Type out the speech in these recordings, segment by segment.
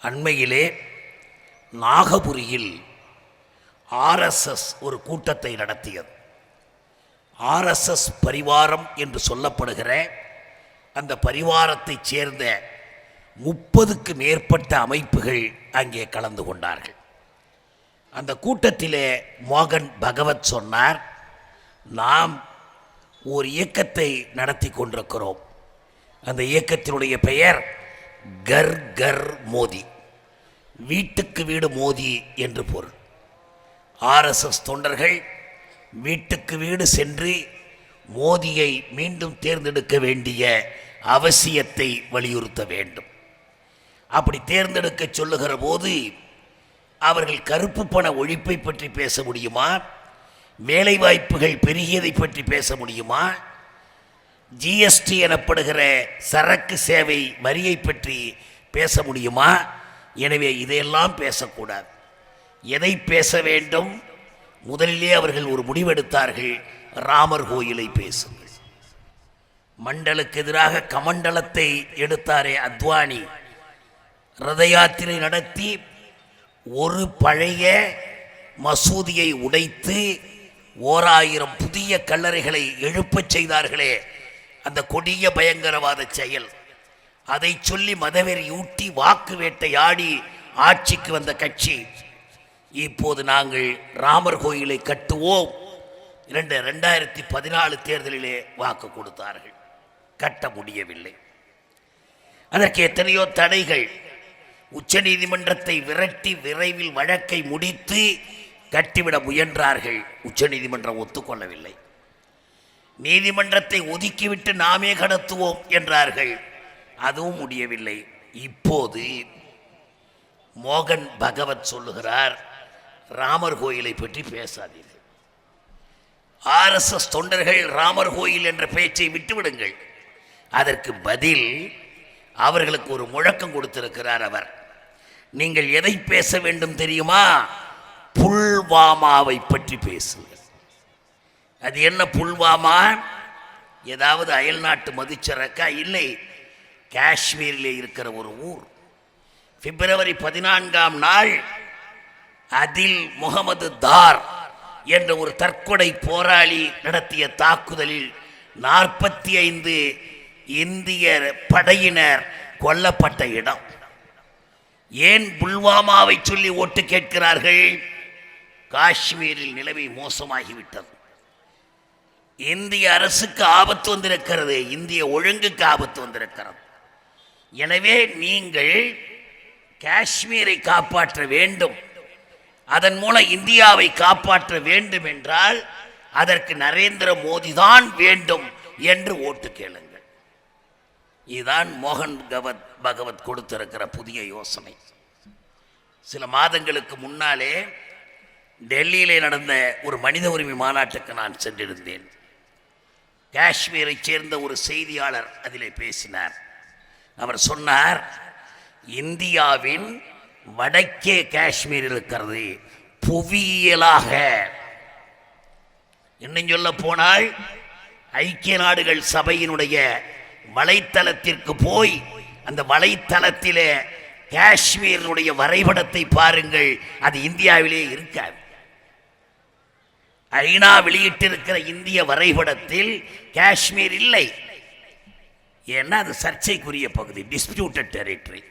அண்மையிலே நாகபுரியில் ஆர்எஸ்எஸ் ஒரு கூட்டத்தை நடத்தியது. ஆர்எஸ்எஸ் பரிவாரம் என்று சொல்லப்படுகிற அந்த பரிவாரத்தைச் சேர்ந்த முப்பதுக்கு மேற்பட்ட அமைப்புகள் அங்கே கலந்து கொண்டார்கள். அந்த கூட்டத்திலே மோகன் பகவத் சொன்னார் நாம் ஒரு இயக்கத்தை நடத்தி கொண்டிருக்கிறோம். அந்த இயக்கத்தினுடைய பெயர் கர் கர் மோதி. வீட்டுக்கு வீடு மோதி என்று பொருள். ஆர்எஸ்எஸ் தொண்டர்கள் வீட்டுக்கு வீடு சென்று மோதியை மீண்டும் தேர்ந்தெடுக்க வேண்டிய அவசியத்தை வலியுறுத்த வேண்டும். அப்படி தேர்ந்தெடுக்க சொல்லுகிற போது அவர்கள் கருப்பு பண ஒழிப்பை பற்றி பேச முடியுமா? வேலைவாய்ப்புகள் பெருகியதை பற்றி பேச முடியுமா? ஜிஎஸ்டி எனப்படுகிற சரக்கு சேவை வரியை பற்றி பேச முடியுமா? எனவே இதையெல்லாம் பேசக்கூடாது. எதை பேச வேண்டும்? முதலிலே அவர்கள் ஒரு முடிவெடுத்தார்கள். ராமர் கோயிலை பேசுங்கள். மண்டலுக்கு எதிராக கமண்டலத்தை எடுத்தாரே அத்வானி. ரத யாத்திரை நடத்தி ஒரு பழைய மசூதியை உடைத்து ஓராயிரம் புதிய கல்லறைகளை எழுப்பச் செய்தார்களே. அந்த கொடிய பயங்கரவாத செயல். அதை சொல்லி மதவெறி ஊட்டி வாக்கு வேட்டையாடி ஆட்சிக்கு வந்த கட்சி. இப்போது நாங்கள் ராமர் கோயிலை கட்டுவோம். இரண்டு ரெண்டாயிரத்தி பதினாலு தேர்தலிலே வாக்கு கொடுத்தார்கள். கட்ட முடியவில்லை. அதற்கு எத்தனையோ தடைகள். உச்சநீதிமன்றத்தை விரட்டி விரைவில் வழக்கை முடித்து கட்டிவிட முயன்றார்கள். உச்சநீதிமன்றம் ஒத்துக்கொள்ளவில்லை. நீதிமன்றத்தை ஒதுக்கிவிட்டு நாமே கடத்துவோம் என்றார்கள். அதுவும் முடியவில்லை. இப்போது மோகன் பகவத் சொல்லுகிறார் ராமர் கோயிலை பற்றி பேசாதீர்கள். ஆர்எஸ்எஸ் தொண்டர்கள் ராமர் கோயில் என்ற பேச்சை விட்டுவிடுங்கள். அதற்கு பதில் அவர்களுக்கு ஒரு முழக்கம் கொடுத்திருக்கிறார் அவர். நீங்கள் எதை பேச வேண்டும் தெரியுமா? புல்வாமாவை பற்றி பேசுங்கள் அது என்ன புல்வாமா? ஏதாவது அயல்நாட்டு மதுச்சரக்கா? இல்லை. காஷ்மீரில் இருக்கிற ஒரு ஊர். பிப்ரவரி பதினான்காம் நாள் அதில் முகமது தார் என்ற ஒரு தற்கொலை போராளி நடத்திய தாக்குதலில் நாற்பத்தி ஐந்து இந்திய படையினர் கொல்லப்பட்ட இடம். ஏன் புல்வாமாவை சொல்லி ஓட்டு கேட்கிறார்கள்? காஷ்மீரில் நிலைமை மோசமாகிவிட்டது. இந்திய அரசுக்கு ஆபத்து வந்திருக்கிறது இந்திய ஒழுங்குக்கு ஆபத்து வந்திருக்கிறது. எனவே நீங்கள் காஷ்மீரை காப்பாற்ற வேண்டும். அதன் மூலம் இந்தியாவை காப்பாற்ற வேண்டும் என்றால் அதற்கு நரேந்திர மோடி தான் வேண்டும் என்று ஓட்டு கேளுங்கள். இதுதான் மோகன் கவத் பகவத் கொடுத்திருக்கிற புதிய யோசனை. சில மாதங்களுக்கு முன்னாலே டெல்லியிலே நடந்த ஒரு மனித உரிமை மாநாட்டுக்கு நான் சென்றிருந்தேன். காஷ்மீரைச் சேர்ந்த ஒரு செய்தியாளர் அதிலே பேசினார். அவர் சொன்னார் இந்தியாவின் வடக்கே காஷ்மீர் இருக்கிறது புவியியலாக. இன்னும் சொல்ல போனால் ஐக்கிய நாடுகள் சபையினுடைய வலைத்தளத்திற்கு போய் அந்த வலைத்தளத்திலே காஷ்மீரினுடைய வரைபடத்தை பாருங்கள் அது இந்தியாவிலே இருக்காது. ஐநா வெளியிட்டிருக்கிற இந்திய வரைபடத்தில் காஷ்மீர் இல்லை. ஏன்னா அது சர்ச்சைக்குரிய பகுதி டிஸ்பியூட்டட் டெரிட்டரி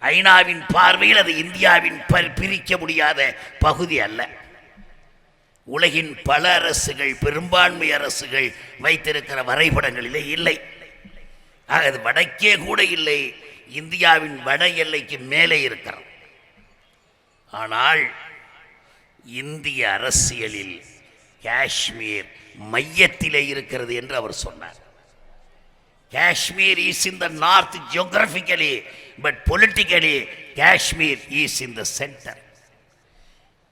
ஐநாவின் பார்வையில் அது இந்தியாவின் ப- பிரிக்க முடியாத பகுதி அல்ல. உலகின் பல அரசுகள் பெரும்பான்மை அரசுகள் வைத்திருக்கிற வரைபடங்களிலே இல்லை. ஆக அது வடக்கே கூட இல்லை. இந்தியாவின் வட எல்லைக்கு மேலே இருக்கிறது. ஆனால் இந்திய அரசியலில் காஷ்மீர் மையத்திலே இருக்கிறது என்று அவர் சொன்னார். Kashmir is in the north geographically but politically Kashmir is in the centre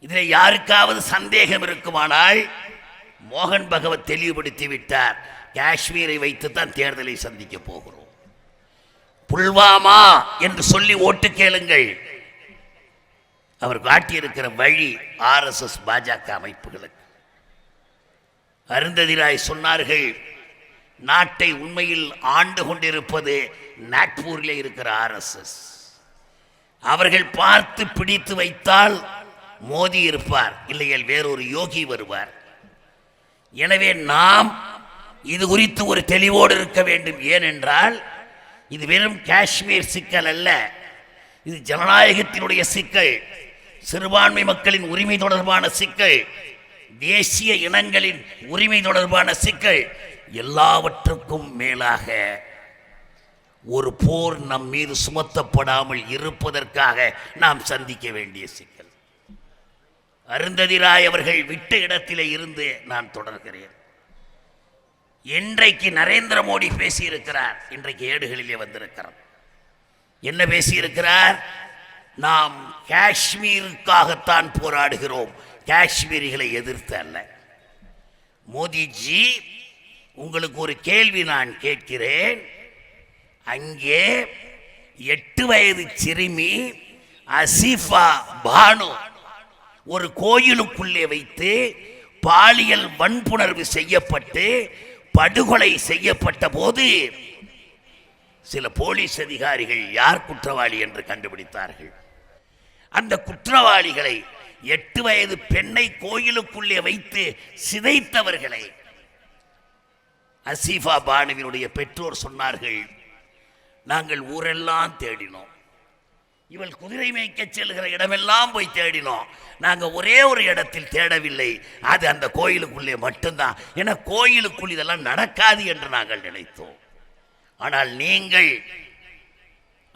இதில் யாருக்காவது சந்தேகம் இருக்குமானால் மோகன் பகவத் தெளிவுபடுத்தி விட்டார். காஷ்மீரை வைத்து தான் தேர்தலை சந்திக்க போகிறோம். புல்வாமா என்று சொல்லி ஓட்டு கேளுங்கள். அவர் காட்டியிருக்கிற வழி ஆர்எஸ்எஸ் பாஜக அமைப்புகளுக்கு. அருந்ததிராய் சொன்னார்கள் நாட்டை உண்மையில் ஆண்டு கொண்டிருப்பது நாக்பூரில் இருக்கிற ஆர்எஸ்எஸ் அவர்கள் பார்த்து பிடித்து வைத்தால் மோதி இருப்பார் இல்லையேல் வேறொரு யோகி வருவார். எனவே நாம் இது குறித்து ஒரு தெளிவோடு இருக்க வேண்டும். ஏனென்றால் இது வெறும் காஷ்மீர் சிக்கல் அல்ல இது ஜனநாயகத்தினுடைய சிக்கல். சிறுபான்மை மக்களின் உரிமை தொடர்பான சிக்கல் தேசிய இனங்களின் உரிமை தொடர்பான சிக்கல் எல்லாவற்றுக்கும் மேலாக ஒரு போர் நம் மீது சுமத்தப்படாமல் இருப்பதற்காக நாம் சந்திக்க வேண்டிய சிக்கல். அருந்ததிராய் அவர்கள் விட்ட இடத்திலே இருந்து நான் தொடர்கிறேன். இன்றைக்கு நரேந்திர மோடி பேசியிருக்கிறார் இன்றைக்கு ஏடுகளிலே வந்திருக்கிறார். என்ன பேசியிருக்கிறார்? நாம் காஷ்மீருக்காகத்தான் போராடுகிறோம். காஷ்மீரிகளை எதிர்த்து அல்ல. மோதிஜி உங்களுக்கு ஒரு கேள்வி நான் கேட்கிறேன். அங்கே எட்டு வயது சிறுமி அசிஃபா பானு ஒரு கோயிலுக்குள்ளே வைத்து பாலியல் வன்புணர்வு செய்யப்பட்டு படுகொலை செய்யப்பட்ட போது சில போலீஸ் அதிகாரிகள் யார் குற்றவாளி என்று கண்டுபிடித்தார்கள். அந்த குற்றவாளிகளை எட்டு வயது பெண்ணை கோயிலுக்குள்ளே வைத்து சிதைத்தவர்களை. அசீஃபா பானுவினுடைய பெற்றோர் சொன்னார்கள் நாங்கள் ஊரெல்லாம் தேடினோம். இவள் குதிரை மேய்க்க செல்கிற இடமெல்லாம் போய் தேடினோம். நாங்கள் ஒரே ஒரு இடத்தில் தேடவில்லை. அது அந்த கோயிலுக்குள்ளே மட்டும்தான். ஏன்னா கோயிலுக்குள் இதெல்லாம் நடக்காது என்று நாங்கள் நினைத்தோம். ஆனால் நீங்கள்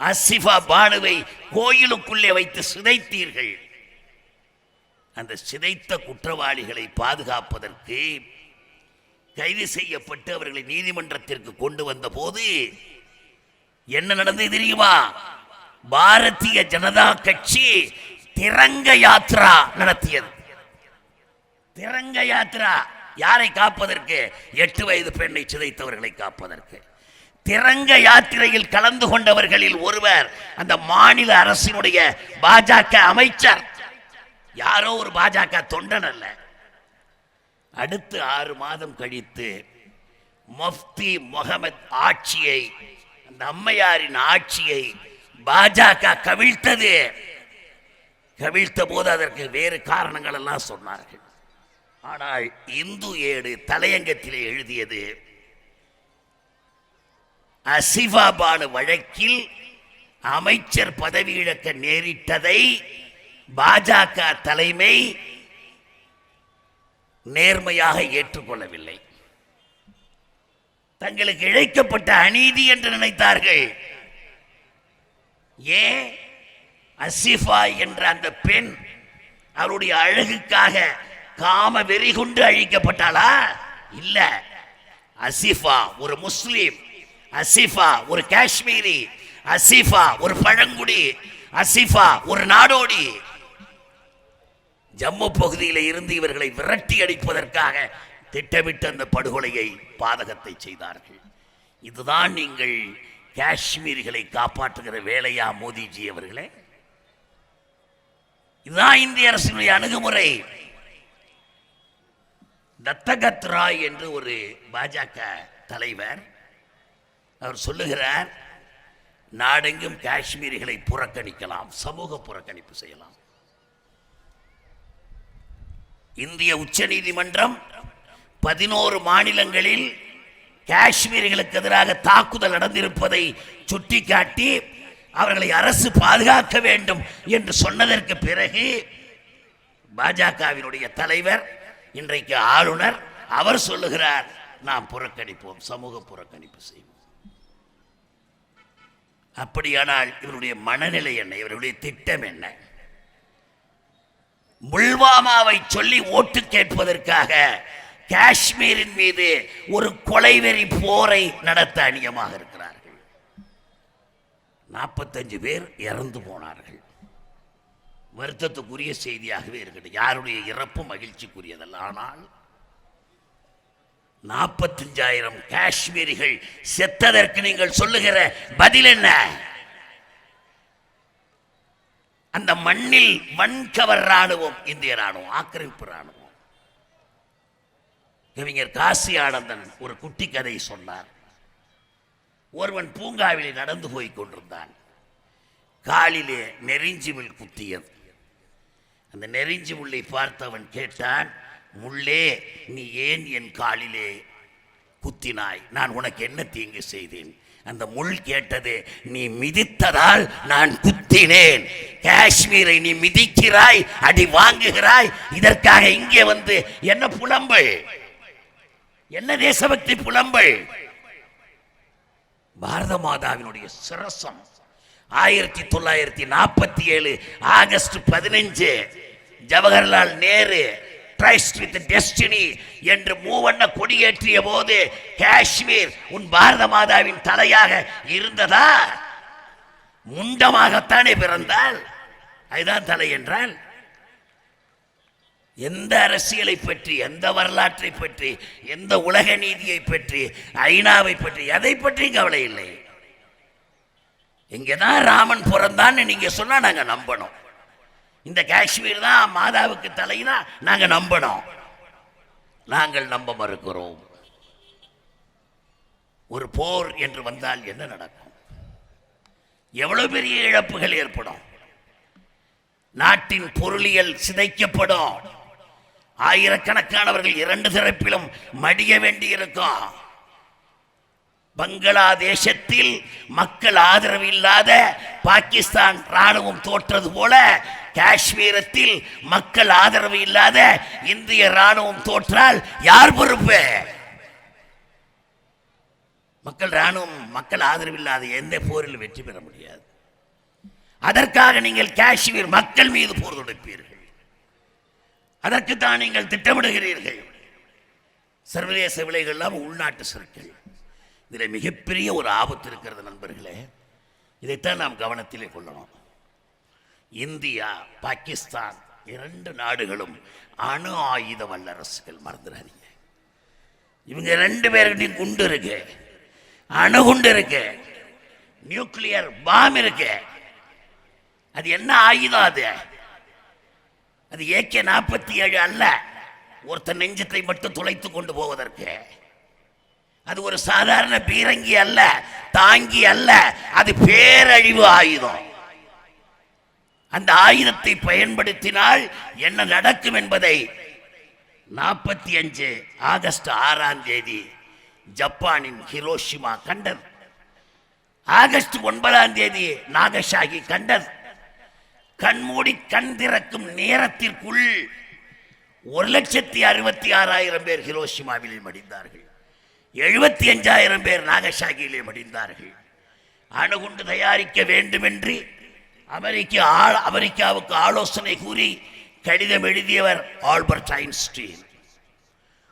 அசிஃபா பானுவை கோயிலுக்குள்ளே வைத்து சிதைத்தீர்கள். அந்த சிதைத்த குற்றவாளிகளை பாதுகாப்பதற்கு கைது செய்யப்பட்டு அவர்களை நீதிமன்றத்திற்கு கொண்டு வந்த போது என்ன நடந்தது தெரியுமா? பாரதிய ஜனதா கட்சி திரங்க யாத்ரா நடத்தியது. திரங்க யாத்ரா யாரை காப்பதற்கு? எட்டு வயது பெண்ணை சிதைத்தவர்களை காப்பதற்கு. திரங்க யாத்திரையில் கலந்து கொண்டவர்களில் ஒருவர் அந்த மாநில அரசினுடைய பாஜக அமைச்சர். யாரோ ஒரு பாஜக தொண்டன் அல்ல. அடுத்து ஆறு மாதம் கழித்து மஃப்தி முகமது ஆட்சியை அந்த அம்மையாரின் ஆட்சியை பாஜக கவிழ்த்தது. கவிழ்த்த போது அதற்கு வேறு காரணங்கள் எல்லாம் சொன்னார்கள். ஆனால் இந்து ஏடு தலையங்கத்திலே எழுதியது அசிவாபானு வழக்கில் அமைச்சர் பதவி இழக்க நேரிட்டதை பாஜக தலைமை நேர்மையாக ஏற்றுக்கொள்ளவில்லை. தங்களுக்கு இழைக்கப்பட்ட அநீதி என்று நினைத்தார்கள். ஏன் அசிஃபா என்ற அந்த பெண் அவருடைய அழகுக்காக காம வெறி கொண்டு அழிக்கப்பட்டாளா? இல்ல. அசிஃபா ஒரு முஸ்லீம். அசிஃபா ஒரு காஷ்மீரி. அசிஃபா ஒரு பழங்குடி. அசிஃபா ஒரு நாடோடி. ஜம்மு பகுதியில் இருந்து இவர்களை விரட்டி அடிப்பதற்காக திட்டமிட்டு அந்த படுகொலையை பாதகத்தை செய்தார்கள். இதுதான் நீங்கள் காஷ்மீரிகளை காப்பாற்றுகிற வேலையா மோதிஜி அவர்களே? இதுதான் இந்திய அரசினுடைய அணுகுமுறை. தத்தகத் ராய் என்று ஒரு பாஜக தலைவர் அவர் சொல்லுகிறார் நாடெங்கும் காஷ்மீரிகளை புறக்கணிக்கலாம் சமூக புறக்கணிப்பு செய்யலாம். இந்திய உச்சநீதிமன்றம் பதினோரு மாநிலங்களில் காஷ்மீரிகளுக்கு எதிராக தாக்குதல் நடந்திருப்பதை சுட்டிக்காட்டி அவர்களை அரசு பாதுகாக்க வேண்டும் என்று சொன்னதற்கு பிறகு பாஜகவினுடைய தலைவர் இன்றைக்கு ஆளுநர் அவர் சொல்லுகிறார் நாம் புறக்கணிப்போம் சமூக புறக்கணிப்பு செய்வோம். அப்படியானால் இவருடைய மனநிலை என்ன? இவருடைய திட்டம் என்ன? முல்வாமாவை சொல்லி ஓட்டு கேட்பதற்காக காஷ்மீரின் மீது ஒரு கொலைவெறி போரை நடத்த அணியமாக இருக்கிறார்கள். நாற்பத்தஞ்சு பேர் இறந்து போனார்கள். வருத்தத்துக்குரிய செய்தியாகவே இருக்கட்டும் யாருடைய இறப்பு மகிழ்ச்சிக்குரியதல்ல. ஆனால் நாற்பத்தஞ்சாயிரம் காஷ்மீரிகள் செத்ததற்கு நீங்கள் சொல்லுகிற பதில் என்ன? அந்த மண்ணில் வன்கவர் ராணுவம் இந்திய ராணுவம் ஆக்கிரமிப்பு ராணுவம் கவிஞர் காசி ஆனந்தன் ஒரு குட்டி கதை சொன்னார். ஒருவன் பூங்காவிலே நடந்து போய் கொண்டிருந்தான். காலிலே நெறிஞ்சி முள் குத்தியது. அந்த நெறிஞ்சி முள்ளை பார்த்தவன் கேட்டான் முள்ளே நீ ஏன் என் காலிலே குத்தினாய்? நான் உனக்கு என்ன தீங்கு செய்தேன்? அந்த முள் கேட்டது நீ மிதித்ததால் நான் குத்தினேன். காஷ்மீரை நீ மிதிக்கிறாய் அடி வாங்குகிறாய். இதற்காக இங்கே வந்து என்ன புலம்பல்? என்ன தேசபக்தி புலம்பல்? பாரத மாதாவினுடைய சிரசம். ஆயிரத்தி தொள்ளாயிரத்தி நாற்பத்தி ஏழு ஆகஸ்ட் பதினஞ்சு Jawaharlal Nehru tryst with destiny என்று மூவண்ண கொடியேற்றிய போது காஷ்மீர் உன் பாரத மாதாவின் தலையாக இருந்ததா? முண்டமாகத்தானே பிறந்தால்? அதுதான் தலை என்றால்? எந்த அரசியலை பற்றி எந்த வரலாற்றை பற்றி எந்த உலக நீதியை பற்றி ஐநாவை பற்றி எதை பற்றி கவலை இல்லை. இங்கதான் ராமன் பிறந்தான்னு நீங்க சொன்னா நாங்க நம்பணும். இந்த காஷ்மீர் தான் மாதாவுக்கு தலைனா நாங்கள் நம்பணும். நாங்கள் நம்ப மறுக்கிறோம். ஒரு போர் என்று வந்தால் என்ன நடக்கும்? எவ்வளவு பெரிய இழப்புகள் ஏற்படும்? நாட்டின் பொருளியல் சிதைக்கப்படும். ஆயிரக்கணக்கானவர்கள் இரண்டு தரப்பிலும் மடிய வேண்டியிருக்கும். பங்களாதேசத்தில் மக்கள் ஆதரவு இல்லாத பாகிஸ்தான் ராணுவம் தோற்றது போல காஷ்மீரத்தில் மக்கள் ஆதரவு இல்லாத இந்திய ராணுவம் தோற்றால் யார் பொறுப்பு? மக்கள் ராணுவம் மக்கள் ஆதரவு இல்லாத எந்த போரில் வெற்றி பெற முடியாது. அதற்காக நீங்கள் காஷ்மீர் மக்கள் மீது போர் தொடுப்பீர்கள். அதற்கு தான் நீங்கள் திட்டமிடுகிறீர்கள். சர்வதேச விலைகள்லாம் உள்நாட்டு சொற்கள். இதில் மிகப்பெரிய ஒரு ஆபத்து இருக்கிறது நண்பர்களே. இதைத்தான் நாம் கவனத்திலே கொள்ளணும். இந்தியா பாகிஸ்தான் இரண்டு நாடுகளும் அணு ஆயுத வல்லரசுகள் மறந்துடாதீங்க இவங்க ரெண்டு பேர்கிட்டையும் குண்டு இருக்கு. அணுகுண்டு இருக்கு. நியூக்ளியர் பாம் இருக்கு. அது என்ன ஆயுதம் அது? அது ஏகே நாற்பத்தி ஏழு அல்ல. ஒருத்தன் நெஞ்சத்தை மட்டும் துளைத்து கொண்டு போவதற்கு. அது ஒரு சாதாரண பீரங்கி அல்ல தாங்கி அல்ல அது பேரழிவு ஆயுதம். அந்த ஆயுதத்தை பயன்படுத்தினால் என்ன நடக்கும் என்பதை நாற்பத்தி அஞ்சு ஆகஸ்ட் ஆறாம் தேதி ஜப்பானின் ஹிரோஷிமா கண்டது. ஆகஸ்ட் ஒன்பதாம் தேதி நாகசாகி கண்டது. கண்மூடி கண் திறக்கும் நேரத்திற்குள் ஒரு லட்சத்தி அறுபத்தி ஆறாயிரம் பேர் ஹிரோஷிமாவில் மடிந்தார்கள். எழுபத்தி அஞ்சாயிரம் பேர் நாகசாகியிலே மடிந்தார்கள். அணுகுண்டு தயாரிக்க வேண்டுமென்று அமெரிக்க ஆள் அமெரிக்காவுக்கு ஆலோசனை கூறி கடிதம் எழுதியவர் ஆல்பர்ட் ஐன்ஸ்டீன்.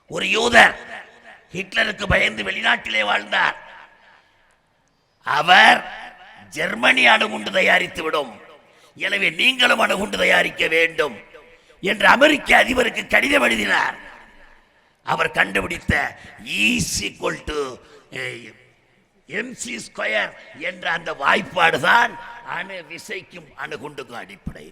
ஒரு யூதர் ஹிட்லருக்கு பயந்து வெளிநாட்டிலே வாழ்ந்தார். அவர் ஜெர்மனி அணுகுண்டு தயாரித்து விடும். எனவே நீங்களும் அணுகுண்டு தயாரிக்க வேண்டும் என்று அமெரிக்க அதிபருக்கு கடிதம் எழுதினார். அவர் கண்டுபிடித்த is equal to MC square என்ற அந்த வாய்ப்பாடு தான் அணு விசைக்கும் அணுகுண்டுக்கும் அடிப்படை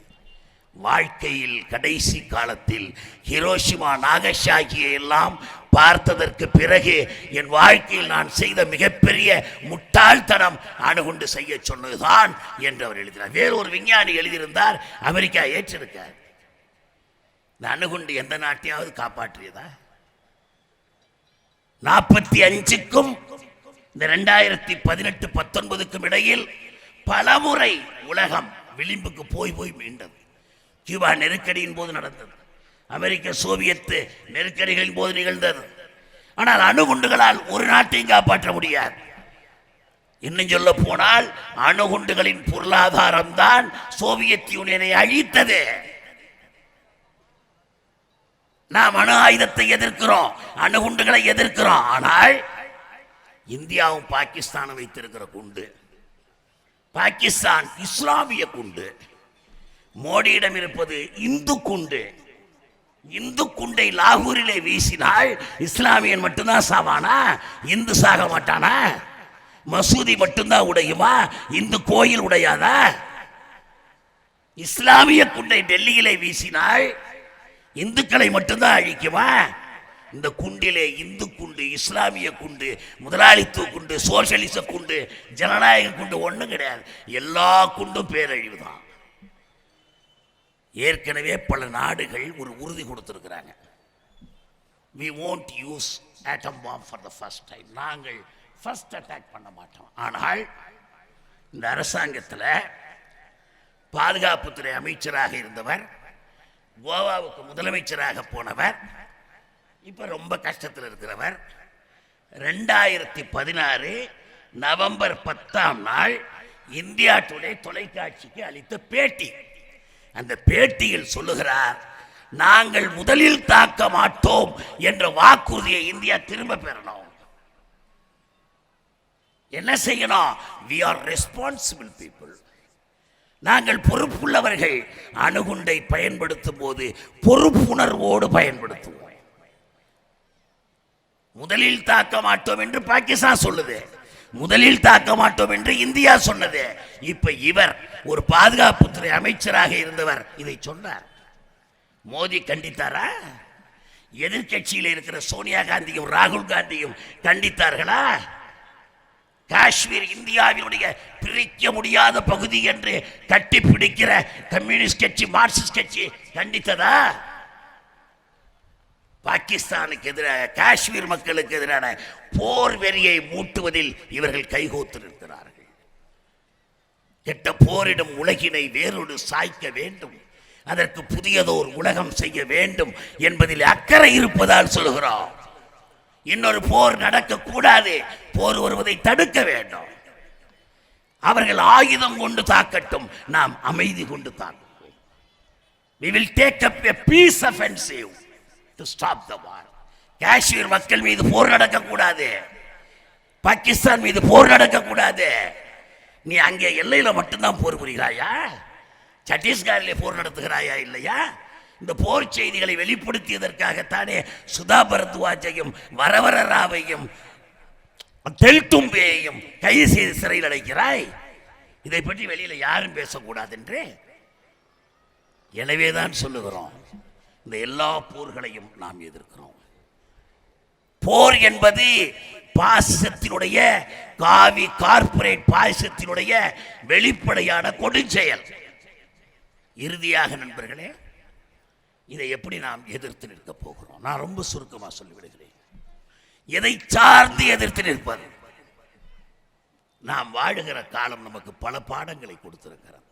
வாழ்க்கையில் கடைசி காலத்தில் ஹிரோஷிமா நாகசாகியை எல்லாம் பார்த்ததற்கு பிறகு என் வாழ்க்கையில் நான் செய்த மிகப்பெரிய முட்டாள்தனம் அணுகுண்டு செய்ய சொன்னதுதான் என்று அவர் எழுதினார். வேறொரு விஞ்ஞானி எழுதியிருந்தார் அமெரிக்கா ஏற்றிருக்கார். இந்த அணுகுண்டு எந்த நாட்டையாவது காப்பாற்றியதா? நாற்பத்தி அஞ்சுக்கும் இந்த ரெண்டாயிரத்தி பதினெட்டு பத்தொன்பதுக்கும் இடையில் பலமுறை உலகம் விளிம்புக்கு போய் போய் மீண்டது. கியூபா நெருக்கடியின் போது நடந்தது. அமெரிக்க சோவியத்து நெருக்கடிகளின் போது நிகழ்ந்தது. ஆனால் அணுகுண்டுகளால் ஒரு நாட்டையும் காப்பாற்ற முடியாது. இன்னும் சொல்ல போனால் அணுகுண்டுகளின் பொருளாதாரம் தான் சோவியத் யூனியனை அழித்தது. நாம் அணு ஆயுதத்தை எதிர்க்கிறோம் அணுகுண்டுகளை எதிர்க்கிறோம். ஆனால் இந்தியாவும் பாகிஸ்தானும் வைத்திருக்கிற குண்டு பாகிஸ்தான் இஸ்லாமிய குண்டு மோடியிடம் இருப்பது இந்து குண்டு. இந்து குண்டை லாகூரிலே வீசினால் இஸ்லாமியன் மட்டும்தான் சாவானா? இந்து சாக மாட்டானா? மசூதி மட்டும்தான் உடையுமா? இந்து கோயில் உடையாதா? இஸ்லாமிய குண்டை டெல்லியிலே வீசினால் இந்துக்களை மட்டும்தான் அழிக்குமா? இந்த குண்டிலே இந்து குண்டு இஸ்லாமிய குண்டு முதலாளித்துவ குண்டு சோசியலிச குண்டு ஜனநாயக குண்டு ஒன்றும் கிடையாது. எல்லா குண்டும் பேரழிவு தான் ஏற்கனவே பல நாடுகள் ஒரு உறுதி கொடுத்துருக்குறாங்க. We won't use atom bomb for the first time நாங்கள் ஃபர்ஸ்ட் அட்டாக் பண்ண மாட்டோம். ஆனால் இந்த அரசாங்கத்தில் பாதுகாப்புத்துறை அமைச்சராக இருந்தவர் கோவாவுக்கு முதலமைச்சராக போனவர் இப்போ ரொம்ப கஷ்டத்தில் இருக்கிறவர். ரெண்டாயிரத்தி பதினாறு நவம்பர் பத்தாம் நாள் இந்தியா டுடே தொலைக்காட்சிக்கு அளித்த பேட்டி. அந்த பேட்டியில் சொல்லுகிறார் நாங்கள் முதலில் தாக்க மாட்டோம் என்ற வாக்குறுதியை இந்தியா திரும்ப பெறணும். என்ன செய்யணும்? வி ஆர் ரெஸ்பான்சிபிள் பீப்புள் நாங்கள் பொறுப்புள்ளவர்கள். அணுகுண்டை பயன்படுத்தும் போது பொறுப்புணர்வோடு பயன்படுத்துவோம். முதலில் தாக்க மாட்டோம் என்று பாகிஸ்தான் சொல்லுது. முதலில் தாக்க மாட்டோம் என்று இந்தியா சொன்னது. இப்ப இவர் ஒரு பாதுகாப்புத்துறை அமைச்சராக இருந்தவர் இதை சொன்னார். மோடி கண்டித்தாரா? எதிர்க்கட்சியில் இருக்கிற சோனியா காந்தியும் ராகுல் காந்தியும் கண்டித்தார்களா? காஷ்மீர் இந்தியாவினுடைய பிரிக்க முடியாத பகுதி என்று கட்டி பிடிக்கிற கம்யூனிஸ்ட் கட்சி மார்க்சிஸ்ட் கட்சி கண்டித்ததா? பாகிஸ்தானுக்கு எதிராக காஷ்மீர் மக்களுக்கு எதிரான போர் வெறியை மூட்டுவதில் இவர்கள் கைகோத்திருக்கிறார்கள். கெட்ட போரிடும் உலகினை வேறொடு சாய்க்க வேண்டும். அதற்கு புதியதோர் உலகம் செய்ய வேண்டும் என்பதில் அக்கறை இருப்பதால் சொல்கிறோம் இன்னொரு போர் நடக்கக்கூடாது. போர் வருவதை தடுக்க வேண்டும். அவர்கள் ஆயுதம் கொண்டு தாக்கட்டும். நாம் அமைதி கொண்டு தாக்குவோம். We will take up a peace offensive to stop the war. Kashmir மக்கள் மீது போர் நடக்கக்கூடாது. பாகிஸ்தான் மீது போர் நடக்கக்கூடாது. நீ அங்கே எல்லையில் மட்டும்தான் போர் புரிகிறாயா? சத்தீஸ்கரில் போர் நடத்துகிறாயா இல்லையா? இந்த போர் செய்திகளை வெளிப்படுத்தியதற்காகத்தானே சுதா பரத்வாஜையும் வரவர ராவையும் தெல்தும்பேயையும் கைது செய்து சிறையில் அடைக்கிறாய். இதை பற்றி வெளியில் யாரும் பேசக்கூடாது என்று எனவேதான் சொல்லுகிறோம். இந்த எல்லா போர்களையும் நாம் எதிர்க்கிறோம். போர் என்பது பாசத்தினுடைய காவி கார்ப்பரேட் பாசத்தினுடைய வெளிப்படையான கொடுஞ்செயல். இறுதியாக நண்பர்களே இதை எப்படி நாம் எதிர்த்து நிற்க போகிறோம்? நான் ரொம்ப சுருக்கமாக சொல்லிவிடுகிறேன். எதை சார்ந்து எதிர்த்து நிற்பது? நாம் வாழுகிற காலம் நமக்கு பல பாடங்களை கொடுத்திருக்கிறது.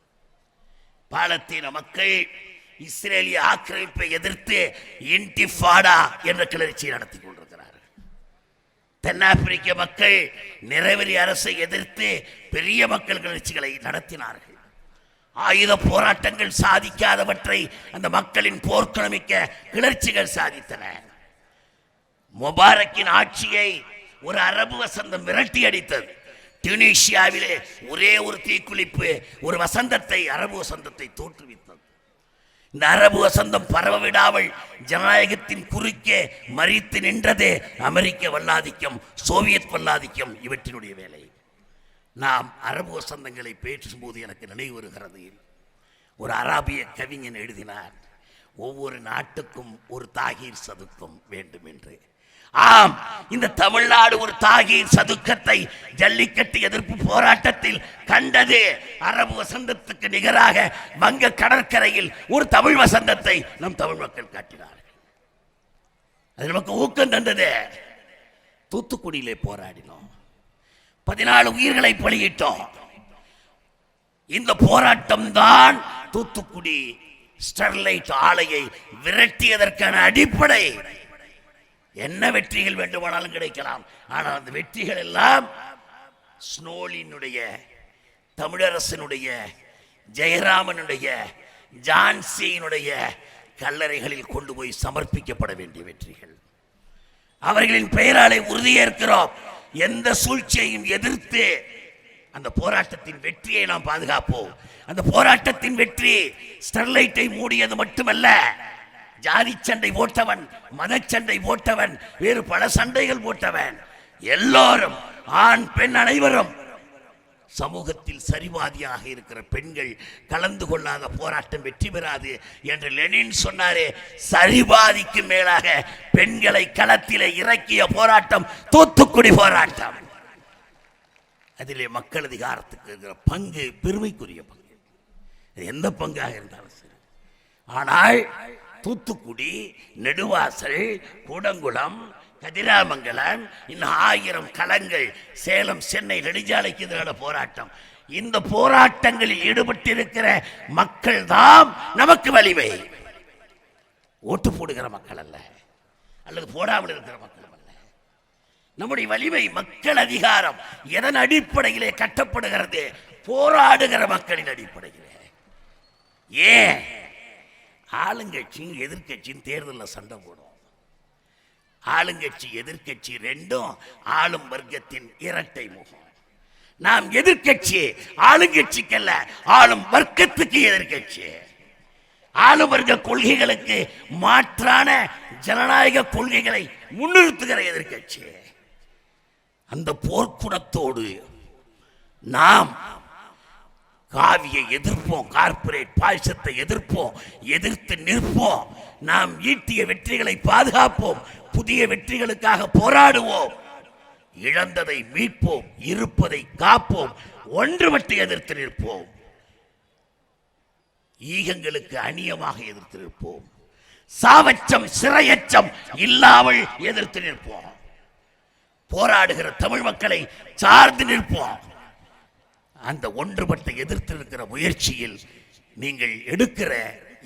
பாலத்தீன மக்கள் இஸ்ரேலிய ஆக்கிரமிப்பை எதிர்த்து இன்டிஃபாடா என்ற கிளர்ச்சியை நடத்தி கொண்டிருக்கிறார்கள். தென்னாப்பிரிக்க மக்கள் நிறைவரி அரசை எதிர்த்து பெரிய மக்கள் கிளர்ச்சிகளை நடத்தினார்கள். ஆயுத போராட்டங்கள் சாதிக்காதவற்றை அந்த மக்களின் போர்க்குணமிக்க கிளர்ச்சிகள் சாதித்தன. முபாரக்கின் ஆட்சியை ஒரு அரபு வசந்தம் விரட்டி அடித்தது. டியூனிஷியாவிலே ஒரே ஒரு தீக்குளிப்பு ஒரு வசந்தத்தை அரபு வசந்தத்தை தோற்றுவித்தது. இந்த அரபு வசந்தம் பரவ விடாமல் ஜனநாயகத்தின் குறுக்கே மறித்து நின்றதே அமெரிக்க வல்லாதிக்கம் சோவியத் வல்லாதிக்கம் இவற்றினுடைய வேலை நாம் அரபு வசந்தங்களை பேசும்போது எனக்கு நினைவு வருகிறது ஒரு அராபிய கவிஞன் எழுதினார் ஒவ்வொரு நாட்டுக்கும் ஒரு தாகீர் சதுக்கம் வேண்டும் என்று. ஆம் இந்த தமிழ்நாடு ஒரு தாகீர் சதுக்கத்தை ஜல்லிக்கட்டு எதிர்ப்பு போராட்டத்தில் கண்டது. அரபு வசந்தத்துக்கு நிகராக வங்க கடற்கரையில் ஒரு தமிழ் வசந்தத்தை நம் தமிழ் மக்கள் காட்டினார்கள். அது நமக்கு ஊக்கம் தந்தது. தூத்துக்குடியிலே போராடினோம். பதினாலு உயிர்களை பலியிட்டோம். இந்த போராட்டம் தான் தூத்துக்குடி ஸ்டெர்லைட் ஆலையை விரட்டியதற்கான அடிப்படை. என்ன வெற்றிகள் வேண்டுமானாலும் கிடைக்கலாம். ஆனால் அந்த வெற்றிகள் எல்லாம் ஸ்னோலினுடைய தமிழரசனுடைய ஜெயராமனுடைய ஜான்சியினுடைய கல்லறைகளில் கொண்டு போய் சமர்ப்பிக்கப்பட வேண்டிய வெற்றிகள். அவர்களின் பெயராலே உறுதியேற்கிறோம். எந்த சூழ்ச்சியையும் எதிர்த்து அந்த போராட்டத்தின் வெற்றியை நாம் பாதுகாப்போம். அந்த போராட்டத்தின் வெற்றி ஸ்டெர்லைட்டை மூடியது மட்டுமல்ல ஜாதி சண்டை போட்டவன் மதச்சண்டை போட்டவன் வேறு பல சண்டைகள் போட்டவன் எல்லோரும் ஆண் பெண் அனைவரும் சமூகத்தில் சரிவாதியாக இருக்கிற பெண்கள் கலந்து கொள்ளாத போராட்டம் வெற்றி பெறாது என்று லெனின் சொன்னாரே. சரிபாதிக்கு மேலாக பெண்களை களத்திலே இறக்கிய போராட்டம் தூத்துக்குடி போராட்டம். அதிலே மக்கள் அதிகாரத்துக்கு இருக்கிற பங்கு பெருமைக்குரிய பங்கு. எந்த பங்காக இருந்தாலும் சரி. ஆனால் தூத்துக்குடி நெடுவாசல் கூடங்குளம் கதிராமங்கலம் இன்னும் ஆயிரம் களங்கள் சேலம் சென்னை நெடுஞ்சாலைக்கு எதிரான போராட்டம். இந்த போராட்டங்களில் ஈடுபட்டிருக்கிற மக்கள் தான் நமக்கு வலிமை. ஓட்டு போடுகிற மக்கள் அல்ல அல்லது போடாமல் இருக்கிற மக்கள் அல்ல. நம்முடைய வலிமை மக்கள் அதிகாரம். எதன் அடிப்படையிலே கட்டப்படுகிறது? போராடுகிற மக்களின் அடிப்படையில். ஏன்? ஆளுங்கட்சியும் எதிர்கட்சியும் தேர்தலில் சண்டை போடும். ஆளுங்கட்சி எதிர்க்கட்சி ரெண்டும் ஆளும் வர்க்கத்தின் இரட்டை முகம். நாம் எதிர்க்கட்சி ஆளுங்கட்சிக்கல்ல ஆளும் வர்க்கத்துக்கு எதிர்கட்சி ஆளும் வர்க்க கொள்கைகளுக்கு மாற்றான ஜனநாயக கொள்கைகளை முன்னிறுத்துகிற எதிர்கட்சி அந்த போர்க்குணத்தோடு நாம் காவியை எதிர்ப்போம் கார்ப்பரேட் பாயசத்தை எதிர்ப்போம் எதிர்த்து நிற்போம் நாம் ஈட்டிய வெற்றிகளை பாதுகாப்போம் புதிய வெற்றிகளுக்காக போராடுவோம். இழந்ததை மீட்போம் இருப்பதை காப்போம் ஒன்றுபட்டு எதிர்த்து நிற்போம். ஈகங்களுக்கு அந்நியமாக எதிர்த்து நிற்போம். சாவச்சம் சிறையச்சம் இல்லாமல் எதிர்த்து நிற்போம். போராடுகிற தமிழ் மக்களை சார்ந்து நிற்போம். அந்த ஒன்றுபட்ட எதிர்த்து இருக்கிற முயற்சியில் நீங்கள் எடுக்கிற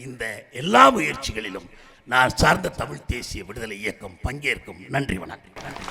இந்த எல்லா முயற்சிகளிலும் நான் சார்ந்த தமிழ் தேசிய விடுதலை இயக்கம் பங்கேற்கும். நன்றி வணக்கம். நன்றி